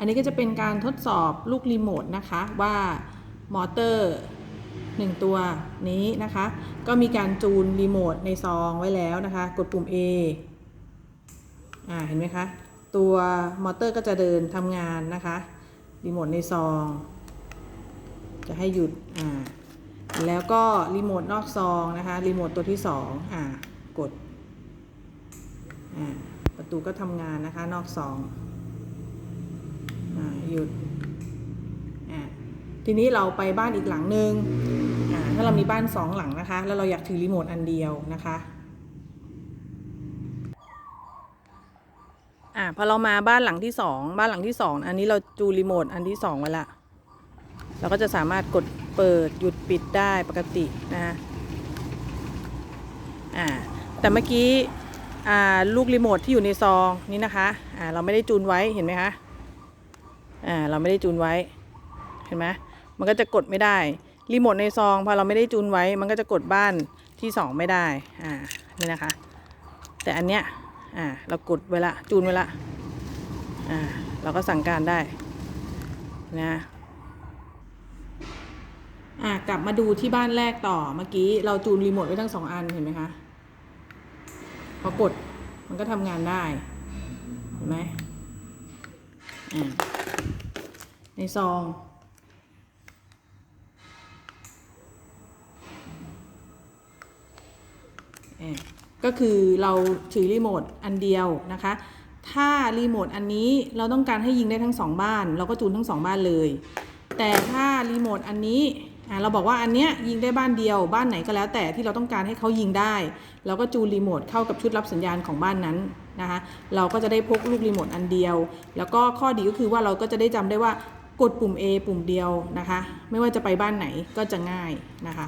อันนี้ก็จะเป็นการทดสอบลูกรีโมทนะคะว่ามอเตอร์หนึ่งตัวนี้นะคะ ก็มีการจูนรีโมทในซองไว้แล้วนะคะ กดปุ่ม A อ่าเห็นไหมคะตัวมอเตอร์ก็จะเดินทำงานนะคะรีโมทในซอง จะให้หยุดอ่าแล้วก็รีโมทนอกซองนะคะรีโมทตัวที่สองอ่ากดอ่าประตูก็ทำงานนะคะนอกซอง หยุดทีนี้เราไปบ้านอีกหลังหนึ่งถ้าเรามีบ้านสองหลังนะคะ แล้วเราอยากถือรีโมทอันเดียวนะคะอ่าพอเรามาบ้านหลังที่สองบ้านหลังที่สองอันนี้เราจูรีโมทอันที่สองไว้ละเราก็จะสามารถกดเปิดหยุดปิดได้ปกตินะฮะอ่าแต่เมื่อกี้อ่าลูกรีโมทที่อยู่ในซองนี้นะคะอ่าเราไม่ได้จูนไว้เห็นไหมคะ อ่าเราไม่ได้จูนไว้ เห็นไหมมันก็จะกดไม่ได้รีโมทในซองพอเราไม่ได้จูนไว้ มันก็จะกดบ้านที่สองไม่ได้อ่านี่นะคะ แต่อันเนี้ยอ่าเรากดไว้ละจูนไว้ละอ่าเราก็สั่งการได้นะอ่ากลับมาดูที่บ้านแรกต่อเมื่อกี้เราจูนรีโมทไว้ทั้งสองอันเห็นไหมคะพอกดมันก็ทำงานได้ เห็นไหมอ่า ในซองเอ่อก็คือเราถือรีโมทอันเดียวนะคะ ถ้ารีโมทอันนี้เราต้องการให้ยิงได้ทั้งสองบ้าน เราก็จูนทั้งสองบ้านเลย แต่ถ้ารีโมทอันนี้ เราบอกว่าอันเนี้ยยิงได้บ้านเดียวบ้านไหนก็แล้วแต่ที่เราต้องการให้เขายิงได้เราก็จูนรีโมทเข้ากับชุดรับสัญญาณของบ้านนั้นนะคะเราก็จะได้พกลูกรีโมทอันเดียว แล้วก็ข้อดีก็คือว่าเราก็จะได้จำได้ว่ากดปุ่ม A ปุ่มเดียวนะคะ ไม่ว่าจะไปบ้านไหนก็จะง่ายนะคะ